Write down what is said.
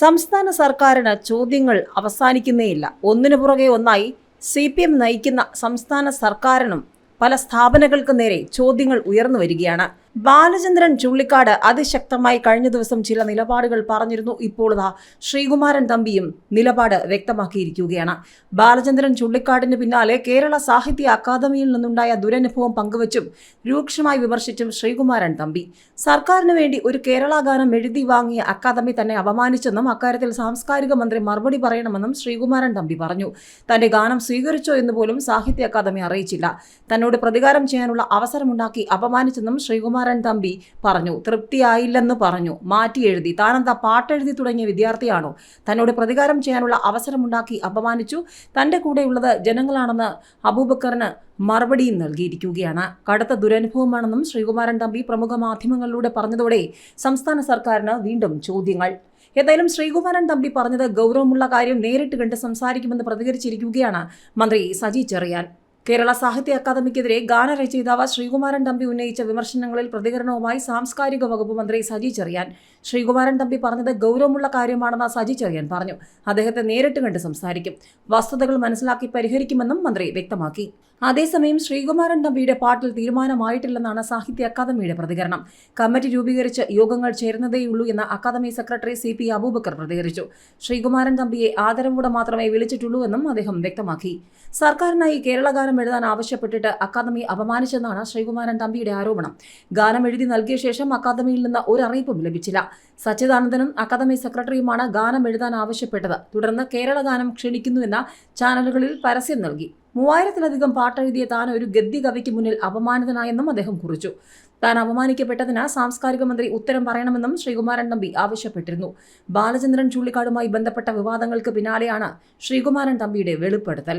സംസ്ഥാന സർക്കാരിന് ചോദ്യങ്ങൾ അവസാനിക്കുന്നേയില്ല. ഒന്നിനു പുറകെ ഒന്നായി സി പി എം നയിക്കുന്ന സംസ്ഥാന സർക്കാരിനും പല സ്ഥാപനങ്ങൾക്ക് നേരെ ചോദ്യങ്ങൾ ഉയർന്നു വരികയാണ്. ബാലചന്ദ്രൻ ചുള്ളിക്കാട് അതിശക്തമായി കഴിഞ്ഞ ദിവസം ചില നിലപാടുകൾ പറഞ്ഞിരുന്നു. ഇപ്പോൾ ശ്രീകുമാരൻ തമ്പിയും നിലപാട് വ്യക്തമാക്കിയിരിക്കുകയാണ്. ബാലചന്ദ്രൻ ചുള്ളിക്കാടിന് പിന്നാലെ കേരള സാഹിത്യ അക്കാദമിയിൽ നിന്നുണ്ടായ ദുരനുഭവം പങ്കുവച്ചും രൂക്ഷമായി വിമർശിച്ചും ശ്രീകുമാരൻ തമ്പി. സർക്കാരിന് വേണ്ടി ഒരു കേരള ഗാനം എഴുതി വാങ്ങിയ അക്കാദമി തന്നെ അപമാനിച്ചെന്നും അക്കാര്യത്തിൽ സാംസ്കാരിക മന്ത്രി മറുപടി പറയണമെന്നും ശ്രീകുമാരൻ തമ്പി പറഞ്ഞു. തന്റെ ഗാനം സ്വീകരിച്ചോ എന്ന് പോലും സാഹിത്യ അക്കാദമി അറിയിച്ചില്ല. തന്നോട് പ്രതികാരം ചെയ്യാനുള്ള അവസരമുണ്ടാക്കി അപമാനിച്ചെന്നും ശ്രീകുമാരൻ തമ്പി പറഞ്ഞു തൃപ്തിയായില്ലെന്ന് പറഞ്ഞു. മാറ്റി എഴുതി. താനെന്താ പാട്ടെഴുതി തുടങ്ങിയ വിദ്യാർത്ഥിയാണോ? തന്നോട് പ്രതികാരം ചെയ്യാനുള്ള അവസരമുണ്ടാക്കി അപമാനിച്ചു. തന്റെ കൂടെയുള്ളത് ജനങ്ങളാണെന്ന് അബൂബക്കറിന് മറുപടിയും നൽകിയിരിക്കുകയാണ്. കടുത്ത ദുരനുഭവമാണെന്നും ശ്രീകുമാരൻ തമ്പി പ്രമുഖ മാധ്യമങ്ങളിലൂടെ പറഞ്ഞതോടെ സംസ്ഥാന സർക്കാരിന് വീണ്ടും ചോദ്യങ്ങൾ. ഏതായാലും ശ്രീകുമാരൻ തമ്പി പറഞ്ഞത് ഗൗരവമുള്ള കാര്യം നേരിട്ട് കണ്ട് സംസാരിക്കുമെന്ന് പ്രതികരിച്ചിരിക്കുകയാണ് മന്ത്രി സജി ചെറിയാൻ. കേരള സാഹിത്യ അക്കാദമിക്കെതിരെ ഗാനരചയിതാവ് ശ്രീകുമാരൻ തമ്പി ഉന്നയിച്ച വിമർശനങ്ങളിൽ പ്രതികരണവുമായി സാംസ്കാരിക വകുപ്പ് മന്ത്രി സജി ചെറിയാൻ. ശ്രീകുമാരൻ തമ്പി പറഞ്ഞത് ഗൗരവമുള്ള കാര്യമാണെന്ന് സജി ചെറിയാൻ പറഞ്ഞു. അദ്ദേഹത്തെ നേരിട്ട് കണ്ട് സംസാരിക്കും. വസ്തുതകൾ മനസ്സിലാക്കി പരിഹരിക്കുമെന്നും മന്ത്രി വ്യക്തമാക്കി. അതേസമയം ശ്രീകുമാരൻ തമ്പിയുടെ പാട്ടിൽ തീരുമാനമായിട്ടില്ലെന്നാണ് സാഹിത്യ അക്കാദമിയുടെ പ്രതികരണം. കമ്മിറ്റി രൂപീകരിച്ച് യോഗങ്ങൾ ചേരുന്നതേയുള്ളൂ എന്ന് academy secretary C P Abubakar പ്രതികരിച്ചു. ശ്രീകുമാരൻ തമ്പിയെ ആദരവോടെ മാത്രമേ വിളിച്ചിട്ടുള്ളൂ എന്നും അദ്ദേഹം വ്യക്തമാക്കി. സർക്കാരിനായി കേരള ഗാനം എഴുതാൻ ആവശ്യപ്പെട്ടിട്ട് അക്കാദമി അപമാനിച്ചെന്നാണ് ശ്രീകുമാരൻ തമ്പിയുടെ ആരോപണം. ഗാനം എഴുതി നൽകിയ ശേഷം അക്കാദമിയിൽ നിന്ന് ഒരു അറിയിപ്പും ലഭിച്ചില്ല. സച്ചിദാനന്ദനും അക്കാദമി സെക്രട്ടറിയുമാണ് ഗാനം എഴുതാൻ ആവശ്യപ്പെട്ടത്. തുടർന്ന് കേരള ഗാനം ക്ഷണിക്കുന്നുവെന്ന ചാനലുകളിൽ പരസ്യം നൽകി. മൂവായിരത്തിലധികം പാട്ടെഴുതിയ താൻ ഒരു ഗദ്യ കവിക്ക് മുന്നിൽ അപമാനിതനായെന്നും അദ്ദേഹം കുറിച്ചു. താൻ അപമാനിക്കപ്പെട്ടതിന് സാംസ്കാരിക മന്ത്രി ഉത്തരം പറയണമെന്നും ശ്രീകുമാരൻ തമ്പി ആവശ്യപ്പെട്ടിരുന്നു. ബാലചന്ദ്രൻ ചുള്ളിക്കാടുമായി ബന്ധപ്പെട്ട വിവാദങ്ങൾക്ക് പിന്നാലെയാണ് ശ്രീകുമാരൻ തമ്പിയുടെ വെളിപ്പെടുത്തൽ.